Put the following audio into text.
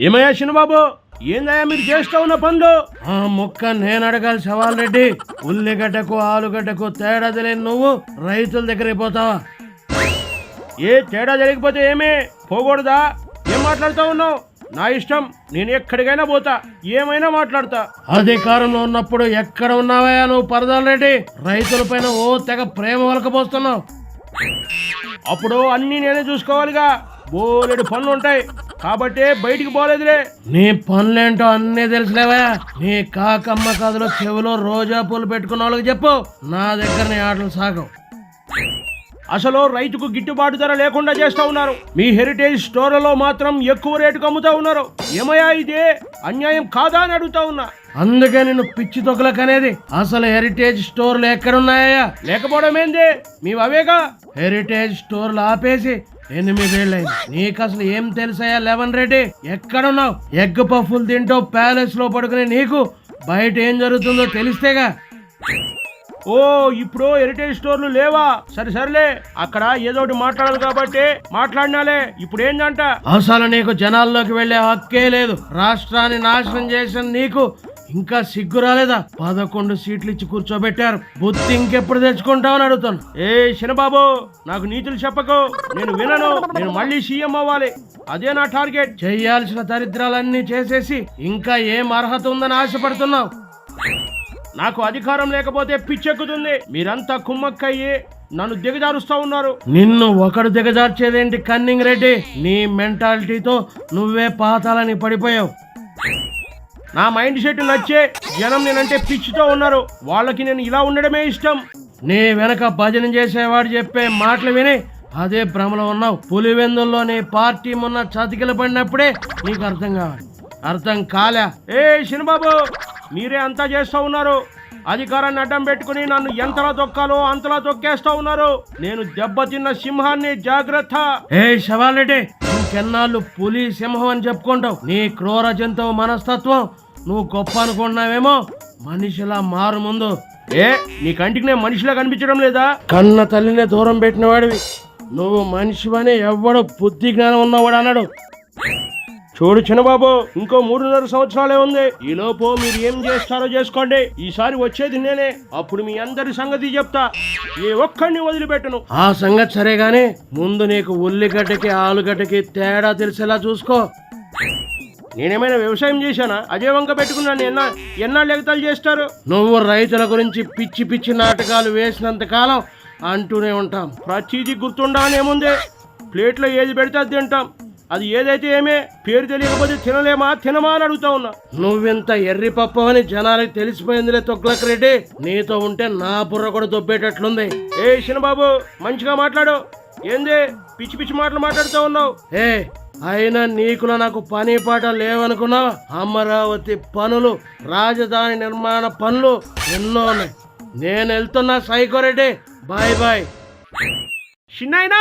ఏమయ్యా చిన్నబాబు? ఏందయ్యా మీరు చేస్తా ఉన్న పనులు? ఆ మొక్క నేను అడగాలి సవాల్ రెడ్డి. ఉల్లిగడ్డకు ఆలుగడ్డకు తేడా తెలియని నువ్వు రైతుల దగ్గరికి పోతావా? ఏ తేడా జరిగిపోతే ఏమే? పోకూడదా? ఏం మాట్లాడుతా ఉన్నావు? నా ఇష్టం నేను ఎక్కడికైనా పోతా. ఏమైనా మాట్లాడతా. అధికారంలో ఉన్నప్పుడు ఎక్కడ ఉన్నావయ్యా నువ్వు పరదాలు రెడ్డి? రైతుల పైన ఓ తెగ ప్రేమ వలకపోస్తున్నావు. అప్పుడు అన్ని నేనే చూసుకోవాలిగా. బోలెడు పనులు ఉంటాయి. కాబట్టే బయటికి పోలేదులే. నీ పనులేంటో అన్నీ తెలుసులేవా నీ కాకమ్మ కథలో చెవిలో రోజా పూలు పెట్టుకున్న వాళ్ళకి చెప్పు. నా దగ్గర నీ ఆటలు సాగవు. అసలు రైతుకు గిట్టుబాటు ధర లేకుండా చేస్తా ఉన్నారు. మీ హెరిటేజ్ స్టోర్లలో మాత్రం ఎక్కువ రేటుకు అమ్ముతా ఉన్నారు. ఏమయ్యా ఇదే? అన్యాయం కాదా అని అడుగుతా ఉన్నా. అందుకే నేను పిచ్చి తొక్కలకు అనేది అసలు హెరిటేజ్ స్టోర్లు ఎక్కడున్నాయా లేకపోవడం ఏంది? మీ అవేగా హెరిటేజ్ స్టోర్లు ఆపేసి ఎనిమిదేళ్ళైంది. నీకు అసలు ఏం తెలుసాయా లెవెన్ రెడ్డి? ఎక్కడున్నావు? ఎగ్ పఫ్ఫులు తింటూ ప్యాలెస్లో పడుకునే నీకు బయట ఏం జరుగుతుందో తెలిస్తేగా. ఓ ఇప్పుడు హెరిటేజ్ స్టోర్లు లేవా? సరే సర్లే. అక్కడ ఏదో ఒకటి మాట్లాడాలి కాబట్టి మాట్లాడినాలే. ఇప్పుడు ఏంటంట అసలు నీకు జనాల్లోకి వెళ్ళే హక్కే లేదు. రాష్ట్రాన్ని నాశనం చేసిన నీకు ఇంకా సిగ్గు రాలేదా? పదకొండు సీట్లు ఇచ్చి కూర్చోబెట్టారు. బుద్ధి ఇంకెప్పుడు తెచ్చుకుంటావని అడుగుతాను. ఏ శనబాబు నాకు నీతులు చెప్పకు. నేను వినను. నేను మళ్ళీ సీఎం అవ్వాలి. అదే నా టార్గెట్. చేయాల్సిన దరిద్రాలన్నీ చేసేసి ఇంకా ఏం అర్హత ఉందని ఆశపడుతున్నావు? నాకు అధికారం లేకపోతే పిచ్చెక్కుతుంది. మీరంతా కుమ్మక్కయ్యి నన్ను దిగజారుస్తా ఉన్నారు. నిన్ను ఒకడు దిగజార్చేదేంటి కన్నింగ్ రెడ్డి? నీ మెంటాలిటీతో నువ్వే పాతాలని పడిపోయావు. నా మైండ్ సెట్ నచ్చే జనం నేనంటే పిచ్చితో ఉన్నారు. వాళ్ళకి నేను ఇలా ఉండడమే ఇష్టం. నీ వెనక భజన చేసేవాడు చెప్పే మాటలు విని అదే భ్రమలో ఉన్నావు. పులివెందుల్లో నీ పార్టీ మొన్న చతికిల పడినప్పుడే నీకు అర్థం కావాలి. అర్థం కాలే. ఏ శనిబాబు మీరే అంతా చేస్తా ఉన్నారు. అధికారాన్ని అడ్డం పెట్టుకుని నన్ను ఎంతలా తొక్కాలో అంతలా తొక్కేస్తా ఉన్నారు. నేను దెబ్బతిన్న సింహాన్ని జాగ్రత్త. ఏ శవాలెడ్డి ఇంకెన్నాళ్ళు పులి సింహం అని చెప్పుకుంటావు. నీ క్రూర జంతువు మనస్తత్వం. నువ్వు గొప్ప అనుకుంటున్నావేమో? మనిషిలా మారు ముందు. ఏ నీ కంటికి నేను మనిషిలా కనిపించడం లేదా? కన్న తల్లినే దూరం పెట్టిన వాడివి నువ్వు మనిషివని ఎవ్వడు బుద్ధి జ్ఞానం ఉన్నవాడు అన్నాడు చూడు చిన్నబాబు ఇంకో మూడున్నర సంవత్సరాలే ఉంది. ఈలోపు మీరు ఏం చేస్తారో చేసుకోండి. ఈసారి వచ్చేది నేనే. అప్పుడు మీ అందరి సంగతి చెప్తా. ఏ ఒక్కడిని వదిలిపెట్టను. ఆ సంగతి సరే గానీ ముందు నీకు ఉల్లిగడ్డకి ఆలుగడ్డకి తేడా తెలిసేలా చూసుకో. నేనేమైనా వ్యవసాయం చేశానా? అదే వంక పెట్టుకున్నాను. ఎన్నా ఎన్నాళ్ళు ఎగతాలు చేస్తారు? నువ్వు రైతుల గురించి పిచ్చి పిచ్చి నాటకాలు వేసినంత కాలం అంటూనే ఉంటాం. ప్రతిదీ గుర్తుండానేముందే ప్లేట్లో ఏది పెడితే అది తింటాం. అది ఏదైతే ఏమే పేరు తెలియకపోతే తినలేమా తినమా అని అడుగుతా ఉన్నా. నువ్వింత ఎర్రి పప్పు అని జనాలకు తెలిసిపోయిందిలే తొక్లక్ రెడ్డి. నీతో ఉంటే నా బుర్ర కూడా దొబ్బేటట్లుంది. ఏ చిన్నబాబు మంచిగా మాట్లాడు. ఏంది? పిచ్చి పిచ్చి మాటలు మాట్లాడుతూ ఉన్నావు? ఏ అయినా నీకులో నాకు పని పాట లేవనుకున్నావా అమరావతి పనులు రాజధాని నిర్మాణ పనులు ఎన్నో ఉన్నాయి. నేను వెళ్తున్నా సైకోరెడ్డి బాయ్ బాయ్. చిన్నాయినా!